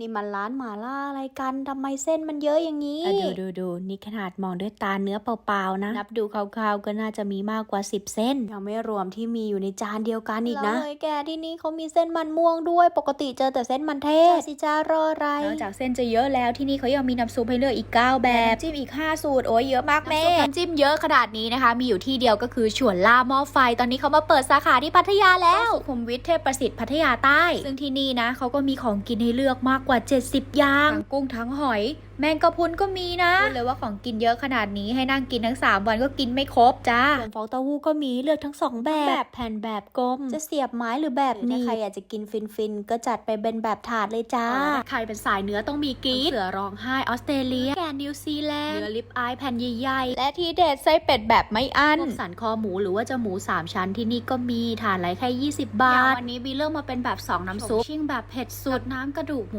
นี่มันร้านหมาล่าอะไรกันทำไมเส้นมันเยอะอย่างนี้อะดูดูดูนี่ขนาดมองด้วยตาเนื้อเปล่าๆนะ นับดูคร่าวๆก็น่าจะมีมากกว่า 10 เส้น ยังไม่รวมที่มีอยู่ในจานเดียวกันอีกนะแล้วเลยแกที่นี่เขามีเส้นมันม่วงด้วย ปกติเจอแต่เส้นมันเทศสิจ้ารออะไรนอกจากเส้นจะเยอะแล้วที่นี่เขายังมีน้ำซุปให้เลือกอีก 9 แบบน้ำจิ้มอีก 5 สูตรโอ้ยเยอะมากแม่น้ำจิ้มเยอะขนาดนี้นะคะ มีอยู่ที่เดียวก็คือฉวนล่าหม้อไฟ ตอนนี้เขามาเปิดสาขาที่พัทยาแล้วสุขุมวิทเทพประสิทธิ์พัทยาใต้ ซึ่งที่นี่นะเขาก็มีของกินให้เลือกมากกว่า 70 อย่าง ทั้งกุ้งทั้งหอย แมงกะพรุนก็มีนะพูดเลยว่าของกินเยอะขนาดนี้ให้นั่งกินทั้ง 3 วันก็กินไม่ครบจ้าส่วนฟองเต้าหู้ก็มีเลือกทั้งสองแบบ แบบแผ่นแบบกลม จะเสียบไม้หรือแบบนี้ใครอยากจะกินฟินฟินๆ ก็จัดไปเป็นแบบถาดเลยจ้า ใครเป็นสายเนื้อต้องมีกรีดเสือร้องไห้ออสเตรเลีย แกนนิวซีแลนด์ เนื้อลิปอายแผ่นใหญ่ๆ และที่เด็ดไส้เป็ดแบบไม่อั้นพวกสันคอหมูหรือว่าจะหมู 3 ชั้นที่นี่ก็มีถาดละแค่ 20 บาทวันนี้บีเลือกมาเป็นแบบ 2 น้ำซุปชิ่งแบบเผ็ดสุดน้ำกระดูกหมู